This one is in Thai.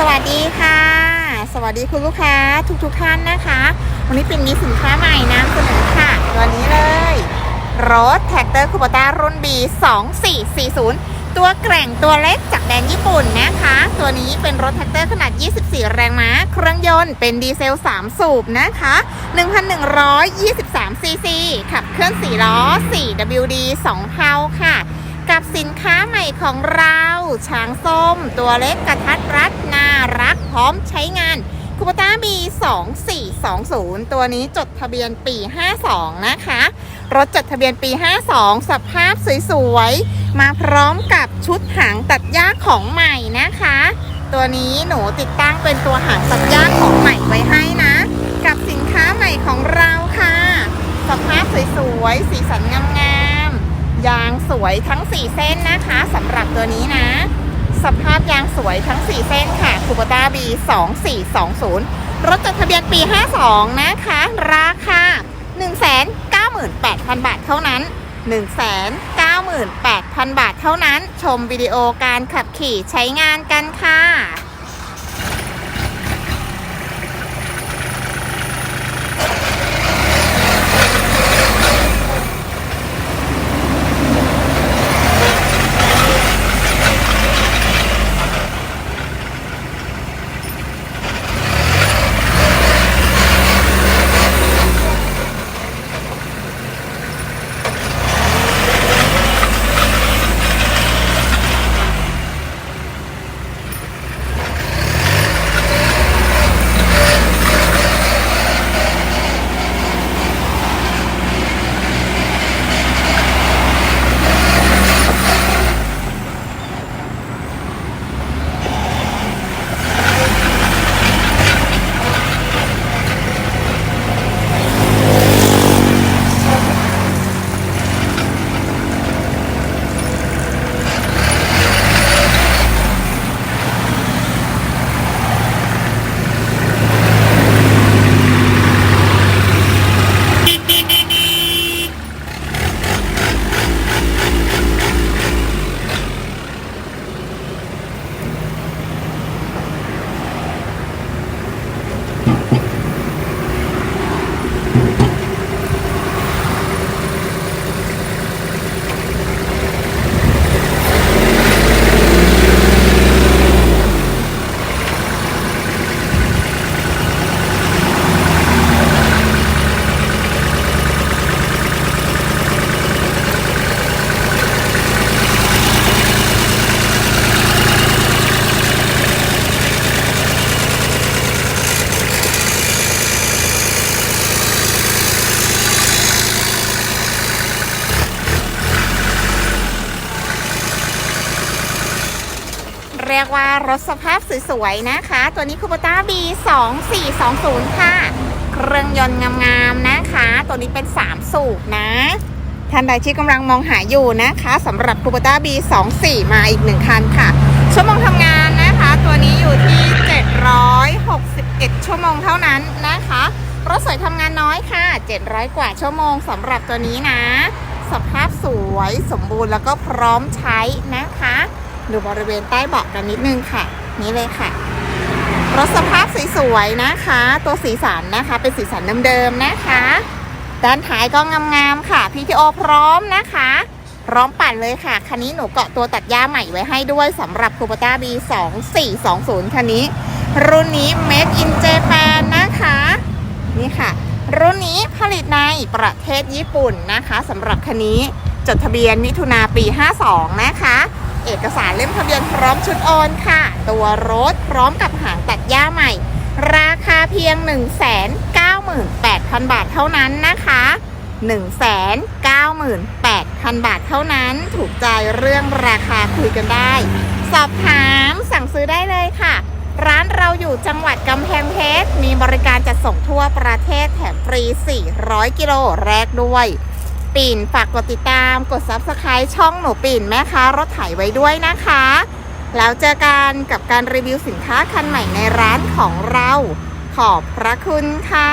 สวัสดีค่ะ สวัสดีคุณลูกค้าทุกๆทท่านนะคะ วันนี้เป็นมีสินค้าใหม่นำเสนอค่ะตัวนี้เลย รถแท็กเตอร์คูปต้ารุ่น B 2440 ตัวแกร่งตัวเล็กจากแดนญี่ปุ่นนะคะ ตัวนี้เป็นรถแท็กเตอร์ขนาด 24 แรงม้า เครื่องยนต์เป็นดีเซล 3 สูบนะคะ 1,123ซีซีขับเคลื่อน4ล้อ 4 WD 2เพาค่ะ กับสินค้าใหม่ของเราช้างส้ม ตัวเล็กกระทัดรัดน่ารักพร้อมใช้งานคูปต้า B 2420 ตัวนี้จดทะเบียนปี 52 นะคะ รถจดทะเบียนปี 52 สภาพสวยๆ มาพร้อมกับชุดหางตัดหญ้าของใหม่นะคะ ตัวนี้หนูติดตั้งเป็นตัวหางตัดหญ้าของใหม่ไว้ให้นะ กับสินค้าใหม่ของเราค่ะ สภาพสวยๆ สีสันงาม ยางสวยทั้ง 4 เส้นนะคะสำหรับตัวนี้นะ สภาพยางสวยทั้ง 4 เส้นค่ะคูปต้า B 2420 รถจดทะเบียนปี 52 นะคะ ราคา 198,000 บาทเท่านั้น 198,000 บาทเท่านั้น ชมวิดีโอการขับขี่ใช้งานกันค่ะ รียกว่ารถสภาพสวยๆนะคะ ตัวนี้คูปต้า B 2420ค่ะ เครื่องยนต์งามๆนะคะ ตัวนี้เป็น 3 สูบนะ ท่านใดที่กำลังมองหาอยู่นะคะสำหรับคูปต้า B 24มาอีกหนึ่งคันค่ะ ชั่วโมงทำงานนะคะ ตัวนี้อยู่ที่ 761 ชั่วโมงเท่านั้นนะคะรถสวยทำงานน้อยค่ะ 700 กว่าชั่วโมงสำหรับตัวนี้นะ สภาพสวยสมบูรณ์แล้วก็พร้อมใช้นะคะ ดูบริเวณใต้เบาะกันนิดนึงค่ะ นี่เลยค่ะ รถสภาพสวยๆนะคะ ตัวสีสันนะคะ เป็นสีสันเดิมๆนะคะ ด้านท้ายก็งามๆค่ะ PTO พร้อมนะคะพร้อมปั่นเลยค่ะ คันนี้หนูเกาะตัวตัดหญ้าใหม่ไว้ให้ด้วยสำหรับ c u p e t a B 2420คันนี้ รุ่นนี้ Made in Japan นะคะ นี่ค่ะ รุ่นนี้ผลิตในประเทศญี่ปุ่นนะคะสำหรับคันนี้จดทะเบียนมิถุนาปี 52 นะคะ เอกสารเล่มทะเบียนพร้อมชุดโอนค่ะ ตัวรถพร้อมกับหางตัดหญ้าใหม่ ราคาเพียง 198,000 บาทเท่านั้นนะคะ198,000 บาทเท่านั้นถูกใจเรื่องราคาคุยกันได้ สอบถามสั่งซื้อได้เลยค่ะ ร้านเราอยู่จังหวัดกำแพงเพชรมีบริการจัดส่งทั่วประเทศแถมฟรี 400 กิโลแรกด้วย ปิ่น ฝากกดติดตาม กด Subscribe ช่องหนูปิ่นแม่ค้ารถไถไว้ด้วยนะคะ แล้วเจอกันกับการรีวิวสินค้าคันใหม่ในร้านของเรา ขอบพระคุณค่ะ